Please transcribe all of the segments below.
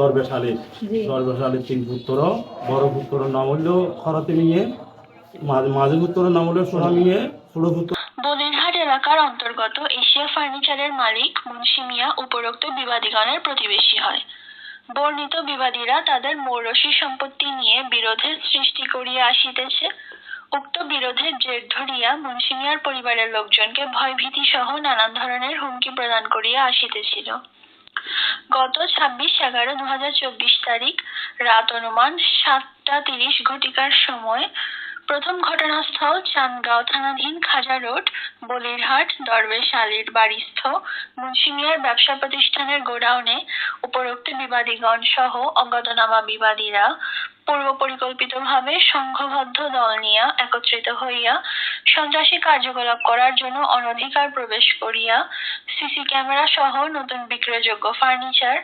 দরবেশ আলী দরবেশ আলীর তিন পুত্র বড় পুত্রের নাম হলো খরাতে নিয়ে মাঝে পুত্রের নাম হলো সোনা নিয়ে ছোট পুত্র বলিরহাট এলাকার অন্তর্গত এশিয়া ফার্নিচারের মালিক মুন্সি মিয়া উপরোক্ত বিবাদীগণের প্রতিবেশী হয়। বর্ণিত বিবাদীরা তাদের মৌরসী সম্পত্তি নিয়ে বিরোধের সৃষ্টি করিয়া আসিতেছে। উক্ত বিরোধের জের ধরিয়া মুন্সি মিয়ার পরিবারের লোকজনকে ভয়ভীতি সহ নানান ধরনের হুমকি প্রদান করিয়া আসিতেছিল। গত ছাব্বিশ এগারো দু হাজার চব্বিশ তারিখ রাত অনুমান সাতটা তিরিশ ঘটিকার সময় প্রথম ঘটনাস্থল চান্দগাঁও থানাধীন খাজা রোড, বলিরহাট, দরবেশ আলীর বাড়িস্থ মুন্সিমিয়ার ব্যবসা প্রতিষ্ঠানের গোডাউনে উপরোক্ত বিবাদীগণ সহ অজ্ঞাতনামা বিবাদীরা পূর্ব পরিকল্পিতভাবে সংঘবদ্ধ দল নিয়ে একত্রিত হইয়া সন্ত্রাসী কার্যকলাপ করার জন্য অনধিকার প্রবেশ করিয়া সিসি ক্যামেরা সহ নতুন বিক্রয়যোগ্য ফার্নিচার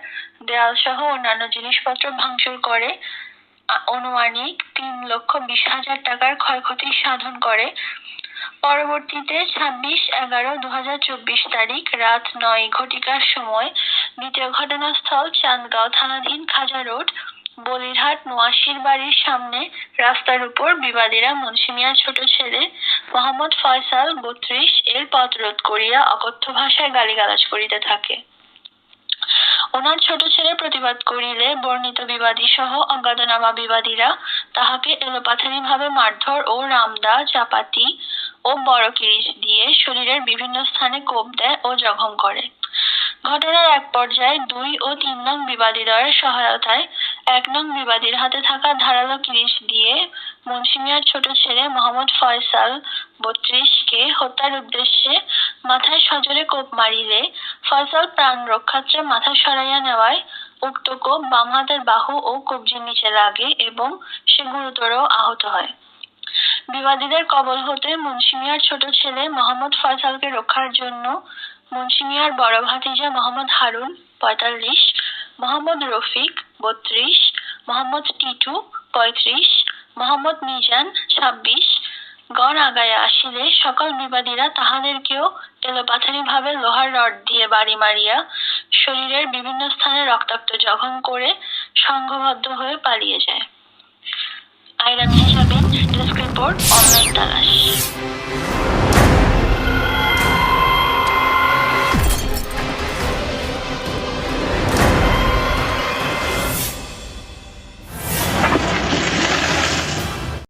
দেয়াল সহ অন্যান্য জিনিসপত্র ভাঙচুর করে অনুমানিক তিন লক্ষ বিশ হাজার টাকার ক্ষয়ক্ষতি সাধন করে। পরবর্তীতে ছাব্বিশ এগারো দু হাজার চব্বিশ তারিখ রাত নয় ঘটিকার সময় দ্বিতীয় ঘটনাস্থল চান্দগাঁও থানাধীন খাজা রোড বলিরহাট নোয়াশির বাড়ির সামনে রাস্তার উপর বিবাদীরা মুন্সিমিয়ার ছোট ছেলে মোহাম্মদ ফয়সাল বত্রিশ এর পথ রোধ করিয়া অকথ্য ভাষায় গালিগালাজ করিতে থাকে। ওনার ছোট ছেলে প্রতিবাদ করিলে বর্ণিত বিবাদী সহ অজ্ঞাতনামা বিবাদীরা তাহাকে এলোপাথারি ভাবে মারধর ও রামদা, চাপাতি ও বড় কিরিচ দিয়ে শরীরের বিভিন্ন স্থানে কোপ দেয় ও জখম করে। ঘটনার এক পর্যায়ে দুই ও তিন নং বিবাদী দলের সহায়তায় এক নং বিবাদীর হাতে থাকা ধারালো কিরিচ দিয়ে মুন্সিমিয়ার ছোট ছেলে মোহাম্মদ ফয়সাল বত্রিশকে হত্যার উদ্দেশ্যে মাথায় সজোরে কোপ মারিলে ফয়সাল প্রাণ রক্ষার্থে মাথা সরাইয়া নেওয়ায় উক্ত কোপ বাম হাতের বাহু ও কবজির নিচে লাগে এবং সে গুরুতর আহত হয়। বিবাদীদের কবল হতে মুন্সিমিয়ার ছোট ছেলে মোহাম্মদ ফয়সালকে রক্ষার জন্য মুন্সিমিয়ার বড় ভাতিজা মোহাম্মদ হারুন পঁয়তাল্লিশ মোহাম্মদ রফিক, বত্রিশ, মোহাম্মদ টিটু, পঁয়ত্রিশ, মোহাম্মদ মিজান, ছাব্বিশ। গড় আগায় আসিলে সকল বিবাদীরা তাহাদেরকেও এলোপাথারি ভাবে লোহার রড দিয়ে বাড়ি মারিয়া শরীরের বিভিন্ন স্থানে রক্তাক্ত জখম করে সংঘবদ্ধ হয়ে পালিয়ে যায়। আইরান হিসাবে ডেস্ক রিপোর্ট, অনলাইন তালাশ।